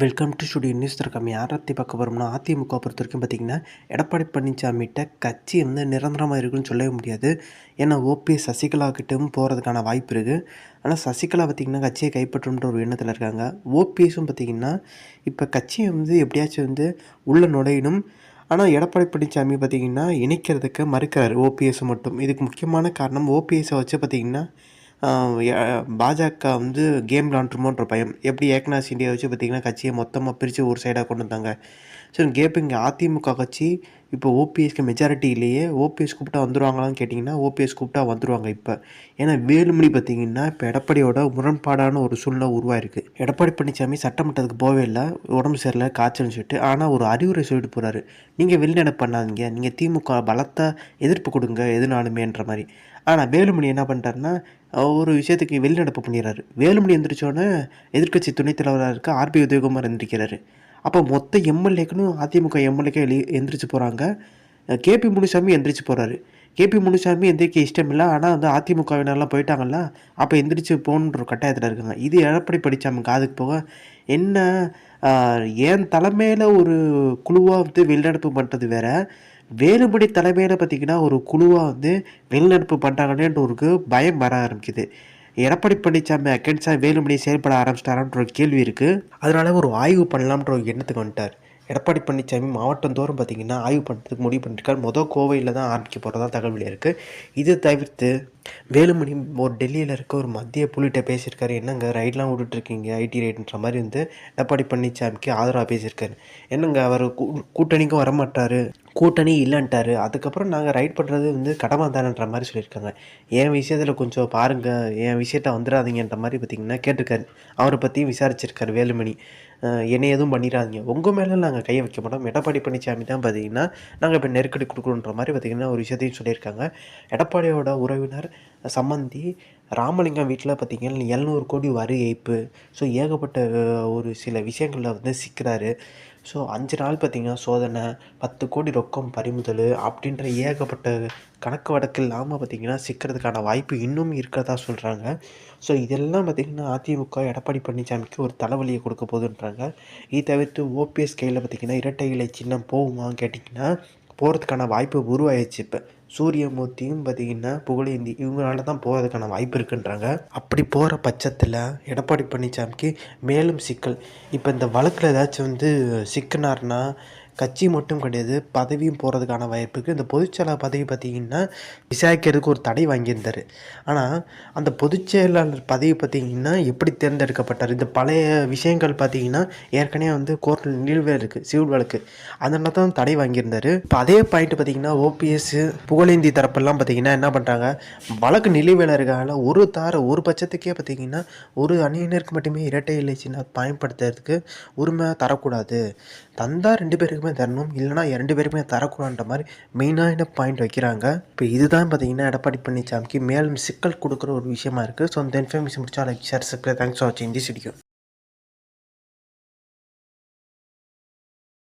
Welcome to studio news திறக்கம் யாரை பார்க்க போகிறோம்னா அதிமுக பொறுத்த வரைக்கும் பார்த்திங்கன்னா எடப்பாடி பழனிசாமிகிட்ட கட்சி வந்து நிரந்தரமாக இருக்குன்னு சொல்லவே முடியாது. ஏன்னா ஓபிஎஸ் சசிகலாக்கிட்டும் போகிறதுக்கான வாய்ப்பு இருக்குது ஆனால் சசிகலா பார்த்திங்கன்னா கட்சியை கைப்பற்றுன்ற ஒரு எண்ணத்தில் இருக்காங்க. ஓபிஎஸும் பார்த்திங்கன்னா இப்போ கட்சியை வந்து எப்படியாச்சும் வந்து உள்ளே நுழையணும். ஆனால் எடப்பாடி பழனிசாமி பார்த்திங்கன்னா இணைக்கிறதுக்கு மறுக்கிறார் ஓபிஎஸ் மட்டும். இதுக்கு முக்கியமான காரணம் ஓபிஎஸை வச்சு பார்த்திங்கன்னா பாஜக வந்து கேம் விளாண்டுருமோன்ற பயம். எப்படி ஏக்னாஸ் இந்தியா வச்சு பார்த்திங்கன்னா கட்சியை மொத்தமாக பிரித்து ஒரு சைடாக கொண்டு வந்தாங்க. ஸோ கேப்பிங்க அதிமுக கட்சி இப்போ ஓபிஎஸ்க்கு மெஜாரிட்டி இல்லையே ஓபிஎஸ் கூப்பிட்டா வந்துடுவாங்களான்னு கேட்டிங்கன்னா ஓபிஎஸ் கூப்பிட்டா வந்துடுவாங்க இப்போ. ஏன்னா வேலுமணி பார்த்திங்கன்னா இப்போ எடப்பாடியோட முரண்பாடான ஒரு சூழ்நிலை உருவாயிருக்கு. எடப்பாடி பழனிசாமி சட்டமன்றத்துக்கு போகவே இல்லை உடம்பு சரியில்லை காய்ச்சல்னு சொல்லிட்டு ஆனால் ஒரு அறிவுரை சொல்லிட்டு போகிறாரு நீங்கள் வெளிநடப்பு பண்ணாதீங்க நீங்கள் திமுக பலத்தை எதிர்ப்பு கொடுங்க எதுனாலுமேன்ற மாதிரி. ஆனால் வேலுமணி என்ன பண்ணிட்டாருன்னா ஒரு விஷயத்துக்கு வெளிநடப்பு பண்ணிடுறாரு. வேலுமணி எந்திரிச்சோன்னே எதிர்கட்சி துணைத் தலைவராக இருக்க ஆர்பி உதயகுமார் எந்திரிக்கிறாரு. அப்போ மொத்த எம்எல்ஏக்குன்னு அதிமுக எம்எல்ஏக்கே எழு எந்திரிச்சு போகிறாங்க கேபி முனுசாமி எந்திரிச்சு போகிறாரு கேபி முனுசாமி எந்திரிக்க இஷ்டம் இல்லை ஆனால் வந்து அதிமுகவினர்லாம் போயிட்டாங்கல்ல. அப்போ எந்திரிச்சு போகணுன்ற ஒரு கட்டாயத்தில் இருக்காங்க. இது எடப்பாடி படித்தாம காதுக்கு போக என்ன என் தலைமையில் ஒரு குழுவாக வந்து வெளிநடப்பு பண்ணுறது வேற. வேறுபடி தலைமையில் பார்த்திங்கன்னா ஒரு குழுவாக வந்து வெளிநடப்பு பண்ணுறாங்கன்னு ஒரு பயம் வர ஆரம்பிக்குது. எடப்பாடி பழனிசாமி அகேன்ஸ்டாக வேலுமணி செயல்பட ஆரம்பிச்சிட்டாரான்ற ஒரு கேள்வி இருக்குது அதனால ஒரு ஆய்வு பண்ணலாம்ன்ற ஒரு எண்ணத்துக்கு வந்துட்டார். எடப்பாடி பழனிசாமி மாவட்டம் தோறும் பார்த்திங்கன்னா ஆய்வு பண்ணுறதுக்கு முடிவு பண்ணியிருக்காரு மொதல் கோவையில் தான் ஆரம்பிக்க போகிறதா தகவல் இருக்குது இது தவிர்த்து வேலுமணி ஒரு டெல்லியில் இருக்க ஒரு மத்திய புள்ளிகிட்ட பேசியிருக்காரு. என்னங்க ரைட்லாம் விட்டுட்ருக்கீங்க ஐடி ரைடுன்ற மாதிரி வந்து எடப்பாடி பழனிசாமிக்கு ஆதரவாக பேசியிருக்காரு. என்னங்க அவர் கூட்டணிக்கும் வரமாட்டார். கூட்டணி இல்லைன்ட்டாரு. அதுக்கப்புறம் நாங்கள் ரைட் பண்ணுறது வந்து கடமை தானன்ற மாதிரி சொல்லியிருக்காங்க. என் விஷயத்தில் கொஞ்சம் பாருங்கள் என் விஷயத்த வந்துடாதீங்கன்ற மாதிரி பார்த்திங்கன்னா கேட்டிருக்காரு. அவரை பற்றியும் விசாரிச்சிருக்காரு வேலுமணி. என்னை எதுவும் பண்ணிடாதீங்க. உங்கள் மேலே நாங்கள் கையை வைக்க மாட்டோம். எடப்பாடி பழனிசாமி தான் பார்த்தீங்கன்னா நாங்கள் இப்போ நெருக்கடி கொடுக்கணுன்ற மாதிரி பார்த்திங்கன்னா ஒரு விஷயத்தையும் சொல்லியிருக்காங்க. எடப்பாடியோட உறவினர் சம்மந்தி ராமலிங்கம் வீட்டில் பார்த்திங்கன்னா எழுநூறு கோடி வரி ஏய்ப்பு. ஸோ ஏகப்பட்ட ஒரு சில விஷயங்களில் வந்து சிக்கிறாரு. ஸோ அஞ்சு நாள் பார்த்திங்கன்னா சோதனை பத்து கோடி ரொக்கம் பறிமுதல் அப்படின்ற ஏகப்பட்ட கணக்கு வழக்கு இல்லாமல் பார்த்திங்கன்னா சிக்கிறதுக்கான வாய்ப்பு இன்னும் இருக்கிறதா சொல்கிறாங்க ஸோ இதெல்லாம் பார்த்திங்கன்னா அதிமுக எடப்பாடி பழனிசாமிக்கு ஒரு தலைவலியை கொடுக்க போதுன்றாங்க இதை தவிர்த்து ஓபிஎஸ் கையில் பார்த்திங்கன்னா இரட்டை இலை சின்னம் போகுமான்னு கேட்டிங்கன்னா போகிறதுக்கான வாய்ப்பு உருவாயிடுச்சு இப்போ. சூரியமூர்த்தியும் பார்த்திங்கன்னா புகழேந்தி இவங்களால தான் போகிறதுக்கான வாய்ப்பு இருக்குன்றாங்க. அப்படி போகிற பட்சத்தில் எடப்பாடி பழனிசாமிக்கு மேலும் சிக்கல். இப்போ இந்த வழக்கில் ஏதாச்சும் வந்து சிக்கினார்னா கட்சி மட்டும் கிடையாது பதவியும் போகிறதுக்கான வாய்ப்புக்கு இந்த பொதுச்செயலாளர் பதவி பார்த்திங்கன்னா விசாரிக்கிறதுக்கு ஒரு தடை வாங்கியிருந்தார். ஆனால் அந்த பொதுச்செயலாளர் பதவி பார்த்திங்கன்னா எப்படி தேர்ந்தெடுக்கப்பட்டார்? இந்த பழைய விஷயங்கள் பார்த்திங்கன்னா ஏற்கனவே வந்து கோர்ட்டில் நிலுவையில் இருக்குது சிவில் வழக்கு. அதனால தான் தடை வாங்கியிருந்தார். இப்போ அதே பாயிண்ட் பார்த்திங்கன்னா ஓபிஎஸ் புகழேந்தி தரப்பெல்லாம் பார்த்திங்கன்னா என்ன பண்ணுறாங்க வழக்கு நிலுவையில் இருக்கால ஒரு தார ஒரு பட்சத்துக்கே பார்த்திங்கன்னா ஒரு அணியினருக்கு மட்டுமே இரட்டை இலை பயன்படுத்துறதுக்கு உரிமை தரக்கூடாது. தந்தால் ரெண்டு பேருக்குமே பேருக்குமே தரணும். இல்லைனா இரண்டு பேருக்குமே தரக்கூடாதுன்ற மாதிரி மெயினான பாயிண்ட் வைக்கிறாங்க? இப்போ இதுதான் பார்த்தீங்கன்னா எடப்பாடி பழனிசாமிக்கு மேலும் சிக்கல் கொடுக்குற ஒரு விஷயமா இருக்குது ஸோ அந்த இன்ஃபர்மேஷன் முடிச்சா like share subscribe thanks for வாட்சிங் திஸ் வீடியோ